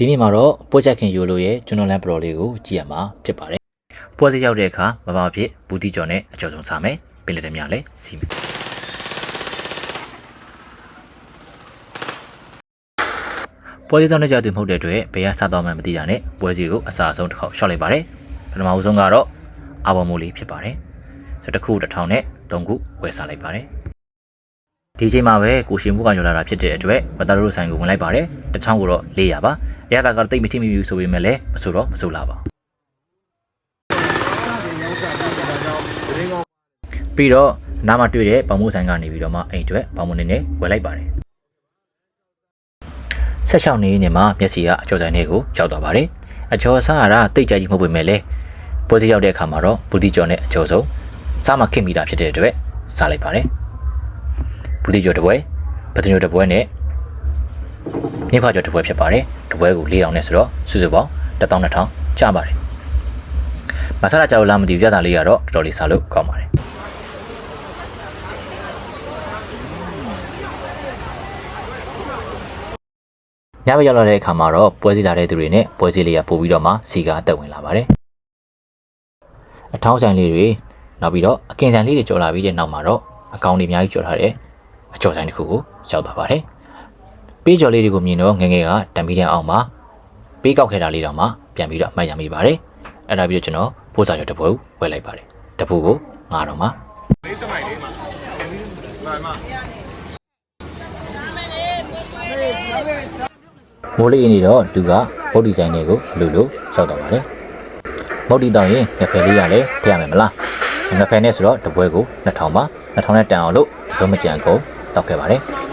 ဒီနေ့မှာတော့ပွဲချက်ခင်ယူလို့ရဲ့ကျွန်တော်လန်ပရော်လေးကိုကြည့်ရမှာဖြစ်ပါတယ်ပွဲစီရောက်တဲ့အခါမဘာဖြစ်ဘူးတီကျော်နဲ့အကျော်ဆုံးစားမယ်ပင်လက်တည်းများလည်းစီးမယ်ပွဲစီဆောင်တဲ့ကြောက်သူမဟုတ်တဲ့အတွက်ဘယ်ရစားတော့မှမသိတာနဲ့ပွဲစီကိုအစားအဆုံးတစ်ခေါက်ရှော့လိုက်ပါတယ်ပထမဦးဆုံးကတော့အာဘော်မိုးလေးဖြစ်ပါတယ်ဆိုတစ်ခုတစ်ထောင်နဲ့သုံးခုဝယ်စားလိုက်ပါတယ်ဒီချိန်မှာပဲကိုရှင်မှုကညော်လာတာဖြစ်တဲ့အတွက်မတရတို့ဆိုင်ကိုဝင်လိုက်ပါတယ်တစ်ချောင်းကိုတော့400ပါအ ရသာကတော့တိတ်မထိမိဘူးဆိုပေမဲ့လည်းမဆိုတော့မဆိုလာပါပြီးတော့နားမှာတွေ့တဲ့ပေါင်မိုးဆိုင်ကနေပြီးတော့မှအိမ်အတွက်ပေါင်မိုးနေနဲ့ဝယ်လိုက်ပါတယ်ဆက်ချောင်းနေနေမှာမျက်စိကအကျော်ဆိုင်တွေကိုရောက်သွားပါတယ်အကျော်စားရတာတိတ်ကြကြီးမဟုတ်ပေမဲ့လည်းပွဲစီရောက်တဲ့အခါမှာတော့ဘူးတိကျော်နဲ့အကျော်ဆုံးစားမခင်မိတာဖြစ်တဲ့အတွက်စားလိုက်ပါတယ်ဘူးတိကျော်တစ်ပွဲပတညိုတစ်ပွဲနဲ့ မြင်းခွာကျော်တစ်ပွဲဖြစ်ပါတယ်တစ်ပွဲကို4000နဲ့ဆိုတော့စုစုပေါင်း12000ကျပါတယ်မဆလာကြောက်လားမသိဘူးပြတာလေးကတော့တော်တော်လေးစားလို့ကောင်းပါတယ်ညဘက်ရောက်လာတဲ့အခါမှာတော့ပွဲစည်းလာတဲ့သူတွေနဲ့ပွဲစည်းလေးကပို့ပြီးတော့မှစီကားတက်ဝင်လာပါတယ်အထောင်းဆိုင်လေးတွေနောက်ပြီးတော့အကင်ဆိုင်လေးတွေကြော်လာပြီးတဲ့နောက်မှာတော့အကောင်တွေအများကြီးကြော်ထားတဲ့အကျော်ဆိုင်တစ်ခုကိုရောက်သွားပါတယ် ပေးကြော်လေးတွေကိုမြင်တော့ငယ်ငယ်ကတံမီတန်အောင်မှာပေးကောက်ခဲ့တာလေးတော့မှပြန်ပြီးတော့မှတ်ရမိပါတယ်အဲ့ဒါပြီးတော့ကျွန်တော်ပို့စာကျော်တစ်ပွဲဝယ်လိုက်ပါတယ်တစ်ဖူကို9တော့မှလေးစမိုင်လေးမှာမှန်မှမိုးလေးနေတော့သူကမုတ်ဒီဇိုင်းတွေကိုလူလိုရောက်တော့ပါတယ်မုတ်ဒီတောင်းရင်ငဖယ်လေးရလဲထည့်ရမယ်မလားငဖယ်နဲ့ဆိုတော့တစ်ပွဲကို2000ပါ2000နဲ့တန်အောင်လို့အစုံမကြံကုန်တောက်ခဲ့ပါတယ်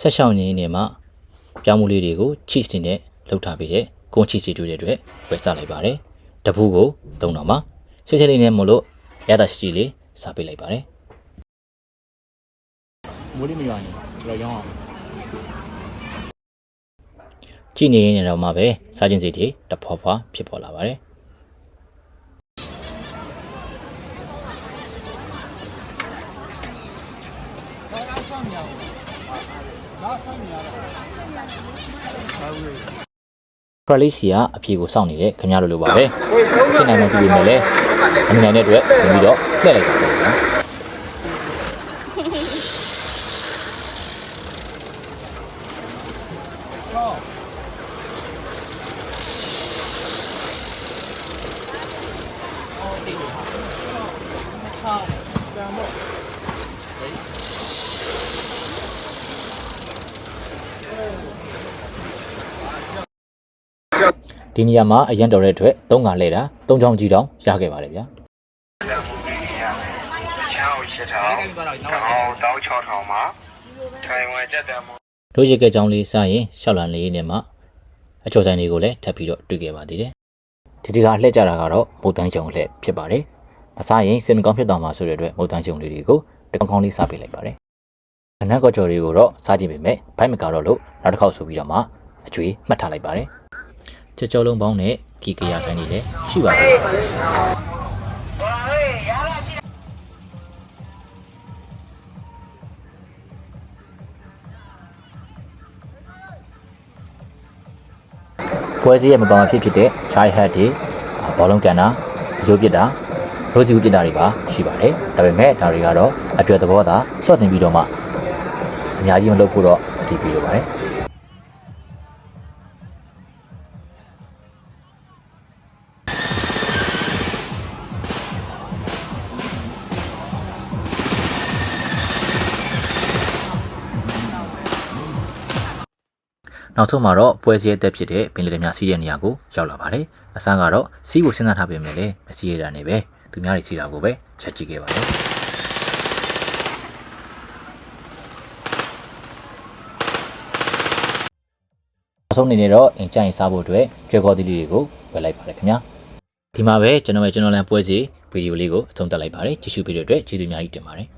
ဆက်ရှောင်းနေနေမှာပြောင်းမှုလေးတွေကို cheese တွေနဲ့လှုပ်ထားပြီးတဲ့ကွန် cheese တွေတွေ့တဲ့အတွက်ဝယ်စားလိုက်ပါတယ်တပူးကို3000ပါဆွေးဆွေးလေးနဲ့မလို့ရတာရှိရှိလေးစားပေးလိုက်ပါတယ်မိုးလေးမရွာရင်တော့ရောင်းအောင် ကြည့်နေရင်တော့မှပဲစားခြင်းစိတ်တွေတဖွာဖွာဖြစ်ပေါ်လာပါတယ်ဖရလေးစီကအဖြေကိုစောင့်နေတဲ့ခင်ဗျားတို့လိုပါပဲဖြစ်နိုင်မှပြည်မယ်လေအမြင်နိုင်တဲ့အတွက်ဝင်ပြီးတော့လှည့်လိုက်ပါ မယ်နော်ဒီနေရာမှာအရန်တော်တဲ့အတွက်၃ခါလဲတာ၃ချောင်းကြီးတောင်ရခဲ့ပါတယ်ဗျာချောင်းရှစ်ထောင်တောင်းတောင်း6ထောင်မှာထိုင်ဝမ်ကြက်တယ်မို့တို့ရကဲကြောင်းလေးစရင်ရှောက်လန်လေးနဲ့မှအချော်ဆိုင်တွေကိုလည်းထပ်ပြီးတော့တွေ့ခဲ့ပါသေးတယ် ဒီဒီကလှည့်ကြတာကတော့မုတ်တန်းချုံလှည့်ဖြစ်ပါတယ်မစားရင်စင်မကောင်းဖြစ်သွားမှာဆိုတဲ့အတွက်မုတ်တန်းချုံလေးတွေကိုတကောင်ကောင်းလေးစားပေးလိုက်ပါတယ်ခဏကောကြော်တွေကိုတော့စားကြည့်ပေမဲ့ဘိုက်မကတော့လို့နောက်တစ်ခေါက်ဆိုပြီးတော့မှအကျွေးမှတ်ထားလိုက်ပါတယ်ချက်ကြောလုံးပေါင်းနဲ့ကီကရဆိုင်တွေလည်းရှိပါသေးတယ် ပွဲစည်းရဲ့မပါမဖြစ်ဖြစ်တဲ့ child hat တွေဘောလုံးကန်တာရိုးပစ်တာရိုးစီပစ်တာတွေပါရှိပါတယ်ဒါပေမဲ့ဒါတွေကတော့အပြောသဘောသာစော့တင်ပြီးတော့မှအများကြီးမလုပ်ဖို့တော့အတည်ပြုရပါတယ် နောက်ဆုံးမှာတော့ပွဲစည်းရဲ့တက်ဖြစ်တဲ့ပင်လယ်ဓမြစီးတဲ့နေရာကိုရောက်လာပါတယ်အစမ်းကတော့စီးဖို့စဉ်းစားထားပေမဲ့လည်းမစီးရတာနဲ့ပဲသူများတွေစီးတာကိုပဲချက်ကြည့်ခဲ့ပါတယ်နောက်ဆုံးအနေနဲ့တော့အင်ကြိုင်စားဖို့အတွက်ကျွဲခေါ်သီးလေးတွေကိုဝယ်လိုက်ပါတယ်ခင်ဗျာဒီမှာပဲကျွန်တော်ရဲ့ကျွန်တော်လန်ပွဲစီဗီဒီယိုလေးကိုအဆုံးသတ်လိုက်ပါတယ်ကြည့်ရှုပေးတဲ့အတွက်ကျေးဇူးအများကြီးတင်ပါတယ်